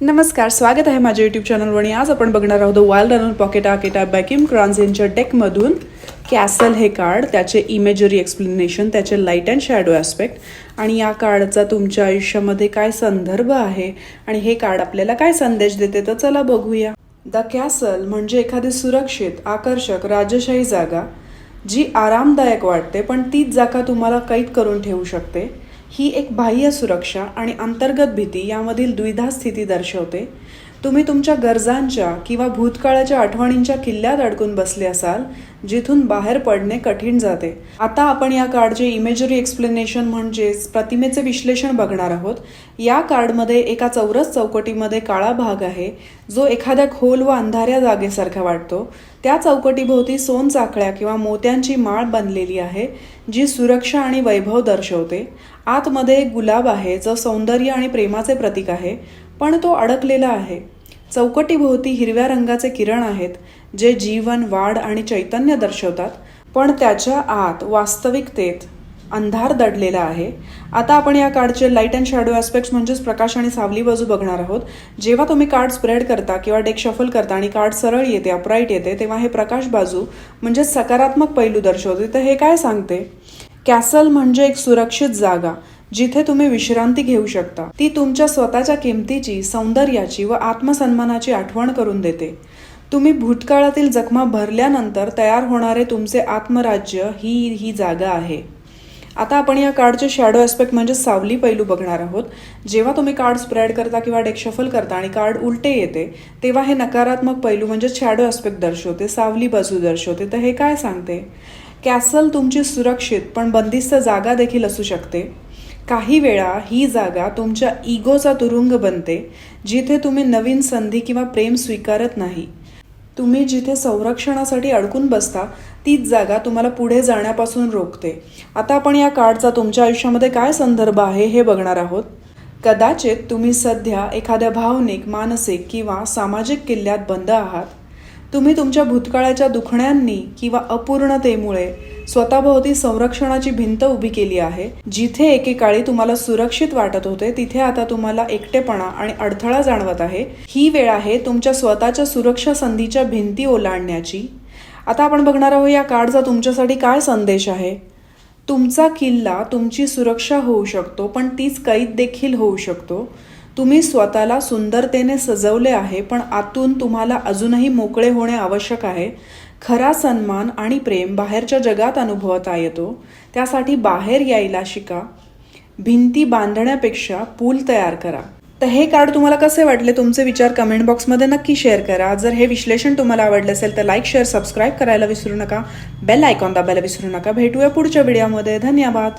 नमस्कार स्वागत आहे माझ्या यूट्यूब चॅनलवर आणि आज आपण बघणार आहोत वाईल्ड रनर पॉकेट आकेटा बॅकिम क्रॉन्स यांच्या डेकमधून कॅसल हे कार्ड त्याचे इमेजरी एक्सप्लेनेशन त्याचे लाइट अँड शॅडो ॲस्पेक्ट आणि या कार्डचा तुमच्या आयुष्यामध्ये काय संदर्भ आहे आणि हे कार्ड आपल्याला काय संदेश देते तर चला बघूया. द कॅसल म्हणजे एखादी सुरक्षित आकर्षक राजशाही जागा जी आरामदायक वाटते पण तीच जागा तुम्हाला कैद करून ठेवू शकते. ही एक बाह्य सुरक्षा आणि अंतर्गत भीती यामधील द्विधा स्थिती दर्शवते. तुम्ही तुमच्या गरजांच्या किंवा भूतकाळाच्या आठवणींच्या किल्ल्यात अडकून बसले असाल जिथून बाहेर पडणे कठीण जाते. आता आपण या कार्डचे इमेजरी एक्सप्लेनेशन म्हणजेच प्रतिमेचे विश्लेषण बघणार आहोत. या कार्डमध्ये एका चौरस चौकटीमध्ये काळा भाग आहे जो एखाद्या खोल व अंधाऱ्या जागेसारखा वाटतो. त्या चौकटीभोवती सोन चाकळ्या किंवा मोत्यांची माळ बनलेली आहे जी सुरक्षा आणि वैभव दर्शवते. आतमध्ये एक गुलाब आहे जो सौंदर्य आणि प्रेमाचे प्रतीक आहे. पण तो अडकलेला आहे. चौकटीभोवती हिरव्या रंगाचे किरण आहेत जे जीवन वाढ आणि चैतन्य दर्शवतात पण त्याच्या आत वास्तविकतेत अंधार दडलेला आहे. आता आपण या कार्डचे लाइट अँड शॅडो ॲस्पेक्ट्स म्हणजेच प्रकाश आणि सावली बाजू बघणार आहोत. जेव्हा तुम्ही कार्ड स्प्रेड करता किंवा डेक शफल करता आणि कार्ड सरळ येते अपराईट येते तेव्हा हे प्रकाश बाजू म्हणजे सकारात्मक पैलू दर्शवते. तर हे काय सांगते? कॅसल म्हणजे एक सुरक्षित जागा. जिथे तुम्ही विश्रांती घेऊ शकता. ती तुमच्या स्वतःच्या किमतीची सौंदर्याची व आत्मसन्मानाची आठवण करून देते. तुम्ही भूतकाळातील जखमा भरल्यानंतर तयार होणारे तुमचे आत्मराज्य ही ही जागा आहे. आता आपण या कार्डचे शॅडो ॲस्पेक्ट म्हणजे सावली पैलू बघणार आहोत. जेव्हा तुम्ही कार्ड स्प्रेड करता किंवा डेक्शफल करता आणि कार्ड उलटे येते तेव्हा हे नकारात्मक पैलू म्हणजे शॅडो ॲस्पेक्ट दर्शवते सावली बाजू दर्शवते. तर हे काय सांगते? कॅसल तुमची सुरक्षित पण बंदिस्त जागा देखील असू शकते. काही वेळा ही जागा तुमच्या इगोचा तुरुंग बनते जिथे तुम्ही नवीन संधी किंवा प्रेम स्वीकारत नाही. तुम्ही जिथे संरक्षणासाठी अडकून बसता तीच जागा तुम्हाला पुढे जाण्यापासून रोखते. आता आपण या कार्डचा तुमच्या आयुष्यामध्ये काय संदर्भ आहे हे बघणार आहोत. कदाचित तुम्ही सध्या एखाद्या भावनिक मानसिक किंवा सामाजिक किल्ल्यात बंद आहात. तुम्ही तुमच्या भूतकाळाच्या दुखण्यांनी किंवा अपूर्णतेमुळे स्वतःभोवती संरक्षणाची भिंत उभी केली आहे. जिथे एकेकाळी तुम्हाला सुरक्षित वाटत होते तिथे आता तुम्हाला एकटेपणा आणि अडथळा जाणवत आहे. ही वेळ आहे तुमच्या स्वतःच्या सुरक्षा संधीच्या भिंती ओलांडण्याची. आता आपण बघणार आहोत या कार्डचा तुमच्यासाठी काय संदेश आहे. तुमचा किल्ला तुमची सुरक्षा होऊ शकतो पण तीच कैद देखील होऊ शकतो. तुम्ही स्वतःला सुंदरतेने सजवले आहे पण आतून तुम्हाला अजूनही मोकळे होणे आवश्यक आहे. खरा सन्मान आणि प्रेम बाहेरच्या जगात अनुभवता येतो. त्यासाठी बाहेर यायला शिका. भिंती बांधण्यापेक्षा पूल तयार करा. तर हे कार्ड तुम्हाला कसे वाटले? तुमचे विचार कमेंट बॉक्समध्ये नक्की शेअर करा. जर हे विश्लेषण तुम्हाला आवडलं असेल तर लाईक शेअर सबस्क्राईब करायला विसरू नका. बेल आयकॉन दाबायला विसरू नका. भेटूया पुढच्या व्हिडिओमध्ये धन्यवाद.